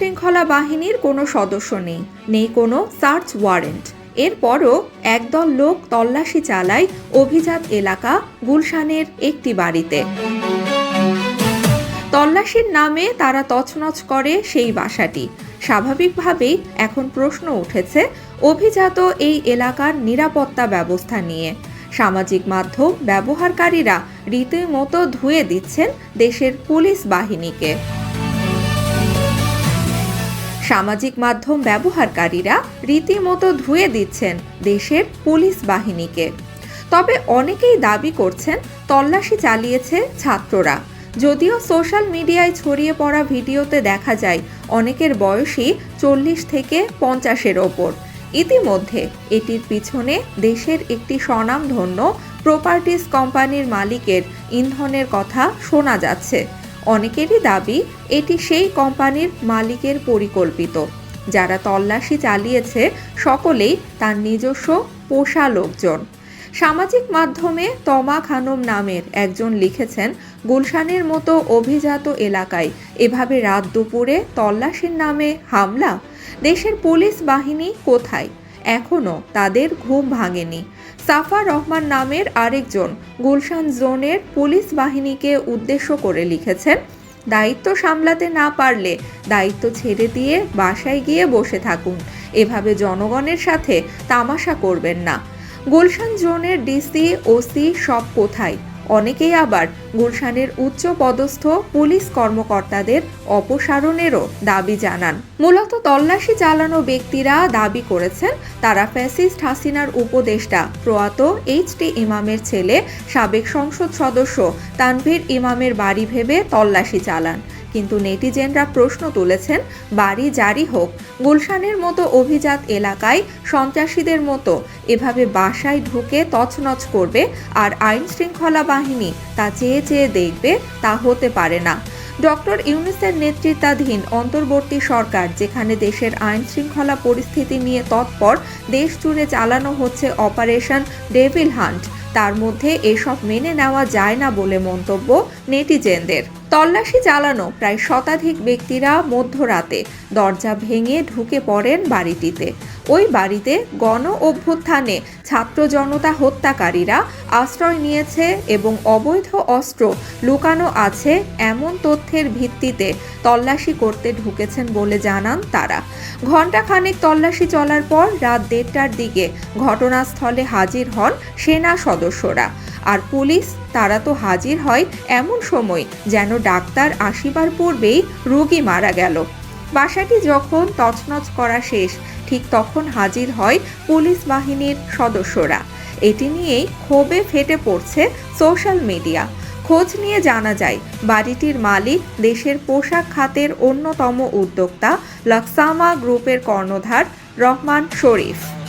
শৃঙ্খলা বাহিনীর কোনো সদস্য নেই নেই কোনো সার্চ ওয়ারেন্ট। এরপরও একদল লোক তল্লাশি চালায় অভিজাত এলাকা গুলশানের একটি বাড়িতে। তল্লাশির নামে তারা তছনছ করে সেই বাসাটি। স্বাভাবিকভাবেই এখন প্রশ্ন উঠেছে অভিজাত এই এলাকার নিরাপত্তা ব্যবস্থা নিয়ে। সামাজিক মাধ্যম ব্যবহারকারীরা রীতিমতো ধুয়ে দিচ্ছেন দেশের পুলিশ বাহিনীকে। সামাজিক মাধ্যম ব্যবহারকারীরা রীতিমতো ধুয়ে দিচ্ছেন দেশের পুলিশ বাহিনীকে। তবে অনেকেই দাবি করছেন তল্লাশি চালিয়েছে ছাত্ররা। যদিও সোশ্যাল মিডিয়ায় ছড়িয়ে পড়া ভিডিওতে দেখা যায়, অনেকের বয়সই চল্লিশ থেকে পঞ্চাশের ওপর। ইতিমধ্যে এটির পিছনে দেশের একটি স্বনামধন্য প্রপার্টিস কোম্পানির মালিকের ইন্ধনের কথা শোনা যাচ্ছে। অনেকেরই দাবি, এটি সেই কোম্পানির মালিকের পরিকল্পিত। যারা তল্লাশি চালিয়েছে, সকলেই তার নিজস্ব পোষা লোকজন। সামাজিক মাধ্যমে তমা খানম নামের একজন লিখেছেন, গুলশানের মতো অভিজাত এলাকায় এভাবে রাত দুপুরে তল্লাশির নামে হামলা? দেশের পুলিশ বাহিনী কোথায়? এখনও তাদের ঘুম ভাঙেনি। সাফা রহমান নামের আরেকজন গুলশান জোনের পুলিশ বাহিনীকে উদ্দেশ্য করে লিখেছেন, দায়িত্ব সামলাতে না পারলে দায়িত্ব ছেড়ে দিয়ে বাসায় গিয়ে বসে থাকুন। এভাবে জনগণের সাথে তামাশা করবেন না। গুলশান জোনের ডিসি, ওসি সব কোথায়? অনেকেই আবার গুলশানের উচ্চ পদস্থ পুলিশ কর্মকর্তাদের অপসারণেরও দাবি জানান। মূলত তল্লাশি চালানো ব্যক্তিরা দাবি করেছেন, তারা ফ্যাসিস্ট হাসিনার উপদেষ্টা প্রয়াত এইচ টি ইমামের ছেলে, সাবেক সংসদ সদস্য তানভীর ইমামের বাড়ি ভেবে তল্লাশি চালান। কিন্তু নেটিজেনরা প্রশ্ন তুলেছেন, বাড়ি জারি হোক। গুলশানের মতো অভিজাত এলাকায় সন্ত্রাসীদের মতো এভাবে বাসায় ঢুকে তছনছ করবে আর আইন শৃঙ্খলা বাহিনী তা চেয়ে চেয়ে দেখবে তা হতে পারে না। ডক্টর ইউনিসের নেতৃত্বাধীন অন্তর্বর্তী সরকার, যেখানে দেশের আইন শৃঙ্খলা পরিস্থিতি নিয়ে তৎপর, দেশ জুড়ে চালানো হচ্ছে অপারেশন ডেভিল হান্ট, তার মধ্যে এসব মেনে নেওয়া যায় না বলে মন্তব্য নেটিজেনদের। তল্লাশি চালানো প্রায় শতাধিক ব্যক্তিরা মধ্যরাতে দরজা ভেঙে ঢুকে পড়েন বাড়িটিতে। ওই বাড়িতে গণ অভ্যুত্থানে ছাত্র জনতা হত্যাকারীরা আশ্রয় নিয়েছে এবং অবৈধ অস্ত্র লুকানো আছে এমন তথ্যের ভিত্তিতে তল্লাশি করতে ঢুকেছেন বলে জানান তারা। ঘণ্টাখানেক তল্লাশি চলার পর রাত দেড়টার দিকে ঘটনাস্থলে হাজির হন সেনা সদস্যরা। আর পুলিশ, তারা তো হাজির হয় এমন সময় যেন ডাক্তার আসিবার পূর্বেই রোগী মারা গেল। বাসাটি যখন তছনছ করা শেষ, ঠিক তখন হাজির হয় পুলিশ বাহিনীর সদস্যরা। এটি নিয়েই ক্ষোভে ফেটে পড়ছে সোশ্যাল মিডিয়া। খোঁজ নিয়ে জানা যায়, বাড়িটির মালিক দেশের পোশাক খাতের অন্যতম উদ্যোক্তা লাক্সামা গ্রুপের কর্ণধার রহমান শরীফ।